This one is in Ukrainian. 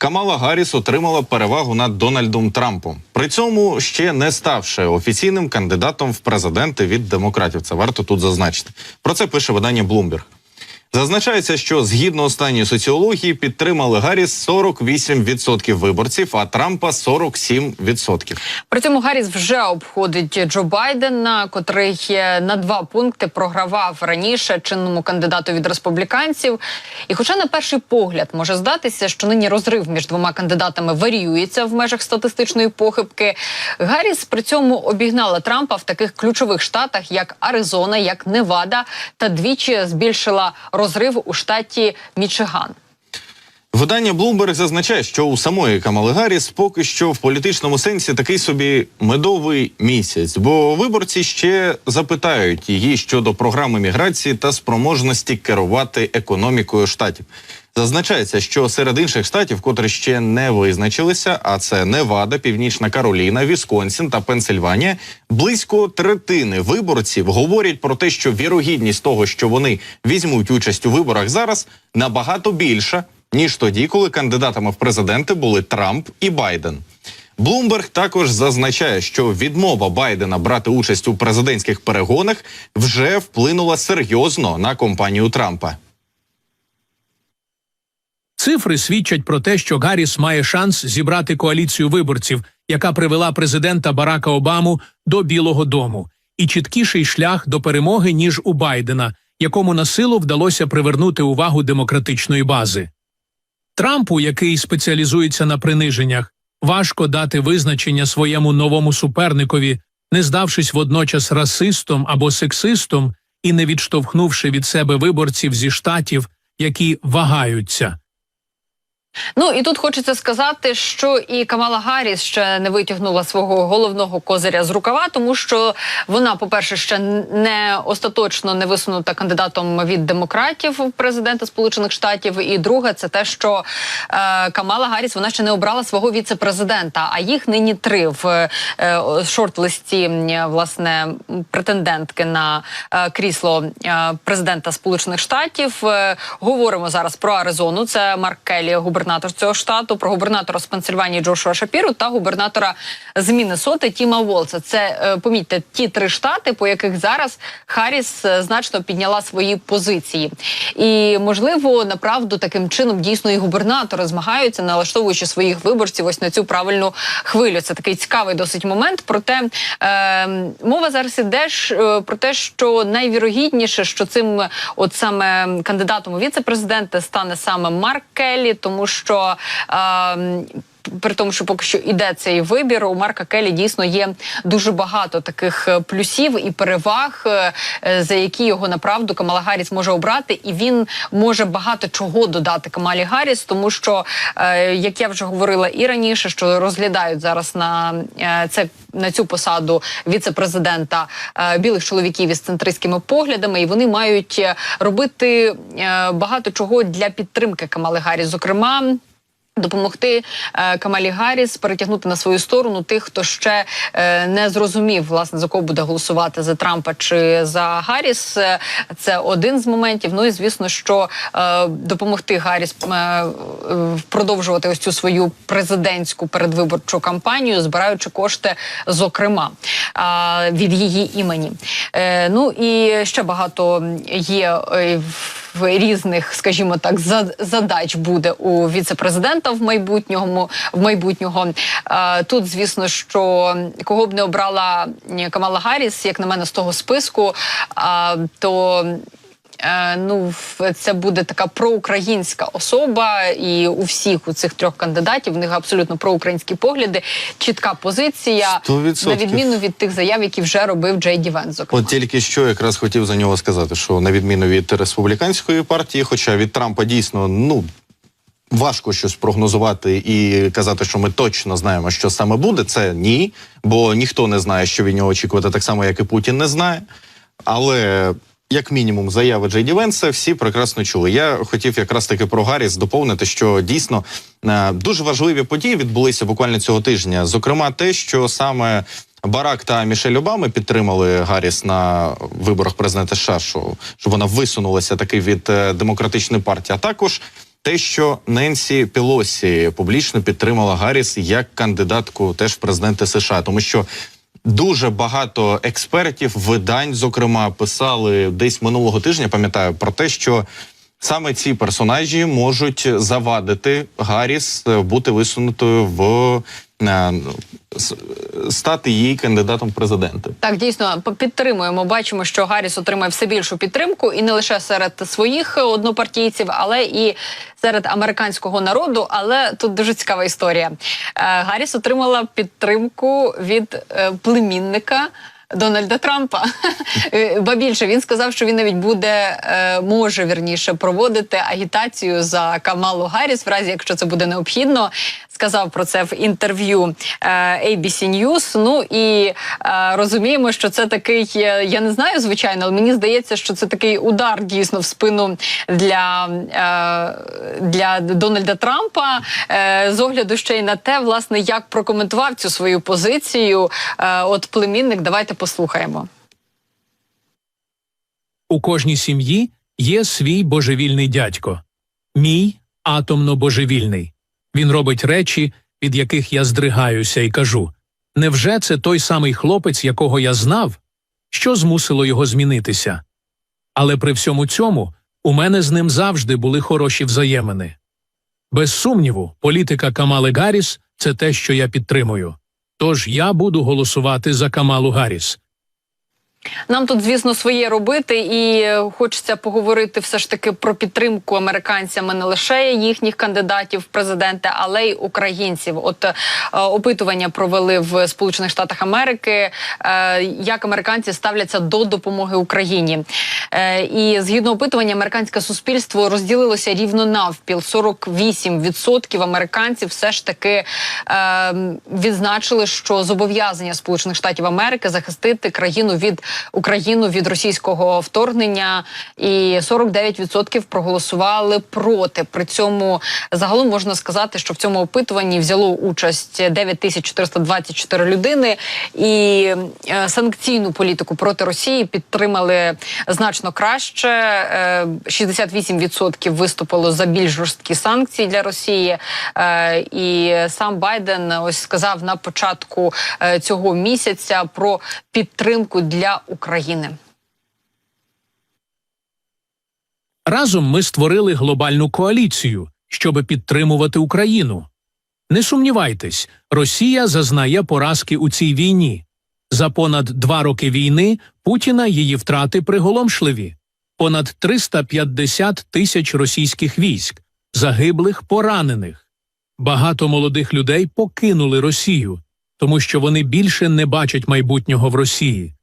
Камала Гарріс отримала перевагу над Дональдом Трампом. При цьому ще не ставши офіційним кандидатом в президенти від демократів. Це варто тут зазначити. Про це пише видання Bloomberg. Зазначається, що згідно останньої соціології підтримали Гарріс 48% виборців, а Трампа 47%. При цьому Гарріс вже обходить Джо Байдена, котрий на два пункти програвав раніше чинному кандидату від республіканців. І, хоча на перший погляд може здатися, що нині розрив між двома кандидатами варіюється в межах статистичної похибки, Гарріс при цьому обігнала Трампа в таких ключових штатах, як Аризона, як Невада, та двічі збільшила розрив у штаті Мічиган. Видання Bloomberg зазначає, що у самої Камали Гарріс поки що в політичному сенсі такий собі медовий місяць, бо виборці ще запитають її щодо програми міграції та спроможності керувати економікою штатів. Зазначається, що серед інших штатів, котрі ще не визначилися, а це Невада, Північна Кароліна, Вісконсін та Пенсильванія, близько третини виборців говорять про те, що вірогідність того, що вони візьмуть участь у виборах зараз, набагато більша ніж тоді, коли кандидатами в президенти були Трамп і Байден. Блумберг також зазначає, що відмова Байдена брати участь у президентських перегонах вже вплинула серйозно на компанію Трампа. Цифри свідчать про те, що Гарріс має шанс зібрати коаліцію виборців, яка привела президента Барака Обаму до Білого Дому, і чіткіший шлях до перемоги ніж у Байдена, якому на силу вдалося привернути увагу демократичної бази. Трампу, який спеціалізується на приниженнях, важко дати визначення своєму новому суперникові, не здавшись водночас расистом або сексистом і не відштовхнувши від себе виборців зі штатів, які вагаються. Ну і тут хочеться сказати, що і Камала Гарріс ще не витягнула свого головного козиря з рукава, тому що вона, по-перше, ще не остаточно не висунута кандидатом від демократів в президента Сполучених Штатів. І друге, це те, що е, Камала Гарріс вона ще не обрала свого віце-президента, а їх нині три в е, шорт-листі власне претендентки на е, крісло е, президента Сполучених Штатів. Е, говоримо зараз про Аризону. Це Марк Келлі, губернатор цього штату, про губернатора з Пенсильванії Джошуа Шапіру та губернатора з Міннесоти Тіма Волца. Це е, помітьте ті три штати, по яких зараз Харріс е, значно підняла свої позиції. І можливо, направду таким чином дійсно і губернатори змагаються, налаштовуючи своїх виборців ось на цю правильну хвилю. Це такий цікавий досить момент. Проте е, мова зараз іде е, про те, що найвірогідніше, що цим от саме кандидатом у віце-президенти стане саме Марк Келлі, тому що. Е, при тому, що поки що іде цей вибір, у Марка Келі дійсно є дуже багато таких е, плюсів і переваг, е, е, за які його направду Камала Гарріс може обрати, і він може багато чого додати Камалі Гарріс, тому що, як я вже говорила і раніше, що розглядають зараз на це на цю посаду віце-президента білих чоловіків із центристськими поглядами, і вони мають робити багато чого для підтримки Камали Гарріс, зокрема. Допомогти е, Камалі Гарріс перетягнути на свою сторону тих, хто ще е, не зрозумів власне за кого буде голосувати за Трампа чи за Гарріс. Е, Це один з моментів. Ну і звісно, що е, допомогти Гарріс е, продовжувати ось цю свою президентську передвиборчу кампанію, збираючи кошти, зокрема е, від її імені. Е, ну і ще багато є. е, різних, скажімо так, задач буде у віце-президента в майбутньому. В майбутнього тут, звісно, що кого б не обрала Камала Гарріс, як на мене, з того списку, то. Е, Ну, це буде така проукраїнська особа, і у всіх у цих трьох кандидатів в них абсолютно проукраїнські погляди, чітка позиція, 100%. на відміну від тих заяв, які вже робив Джей Ді Венс, зокрема. От тільки що якраз хотів за нього сказати, що на відміну від республіканської партії, хоча від Трампа дійсно ну. Важко щось прогнозувати і казати, що ми точно знаємо, що саме буде. Це ні, бо ніхто не знає, що від нього очікувати, так само як і Путін не знає. Але як мінімум, заяви Джей Ді Венса всі прекрасно чули. Я хотів якраз таки про Гарріс доповнити, що дійсно е, дуже важливі події відбулися буквально цього тижня. Зокрема, те, що саме Барак та Мішель Обами підтримали Гарріс на виборах президента США, що щоб вона висунулася таки від е, демократичної партії. А також те, що Ненсі Пілосі публічно підтримала Гарріс як кандидатку теж в президенти США, тому що. Дуже багато експертів, видань, зокрема, писали десь минулого тижня, пам'ятаю, про те, що саме ці персонажі можуть завадити Гарріс е, бути висунутою в е, с- стати її кандидатом в президенти. Так, дійсно підтримуємо. Бачимо, що Гарріс отримає все більшу підтримку, і не лише серед своїх однопартійців, але і серед американського народу. Але тут дуже цікава історія. Е, Гарріс отримала підтримку від е, племінника. Дональда Трампа, Е, ба більше він сказав, що він навіть буде е, може вірніше проводити агітацію за Камалу Гарріс, в разі якщо це буде необхідно. Сказав про це в інтерв'ю е, ABC News. Ну і розуміємо, що це такий, я не знаю, звичайно, але мені здається, що це такий удар дійсно в спину для, для Дональда Трампа. З огляду ще й на те, власне, як прокоментував цю свою позицію. От племінник, давайте послухаємо. У кожній сім'ї є свій божевільний дядько. Мій атомно божевільний. Він робить речі, від яких я здригаюся і кажу: невже це той самий хлопець, якого я знав? Що змусило його змінитися? Але при всьому цьому у мене з ним завжди були хороші взаємини. Без сумніву, політика Камали Гарріс – це те, що я підтримую. Тож я буду голосувати за Камалу Гарріс. Нам тут, звісно, своє робити, і хочеться поговорити все ж таки про підтримку американцями не лише їхніх кандидатів в президенти, але й українців. От е, опитування провели в Сполучених Штатах Америки, е, як американці ставляться до допомоги Україні. Е, і згідно опитування, американське суспільство розділилося рівно навпіл. 48% американців все ж таки відзначили, що зобов'язання Сполучених Штатів Америки захистити країну від Україну від російського вторгнення, і 49% проголосували проти. При цьому загалом можна сказати, що в цьому опитуванні взяло участь 9424 людини, і е, санкційну політику проти Росії підтримали значно краще. Е, 68% виступило за більш жорсткі санкції для Росії. Е, і сам Байден ось сказав на початку е, цього місяця про підтримку України. Разом ми створили глобальну коаліцію, щоб підтримувати Україну. Не сумнівайтесь, Росія зазнає поразки у цій війні. За понад два роки війни Путіна її втрати приголомшливі. Понад 350 тисяч російських військ, загиблих, поранених. Багато молодих людей покинули Росію, тому що вони більше не бачать майбутнього в Росії.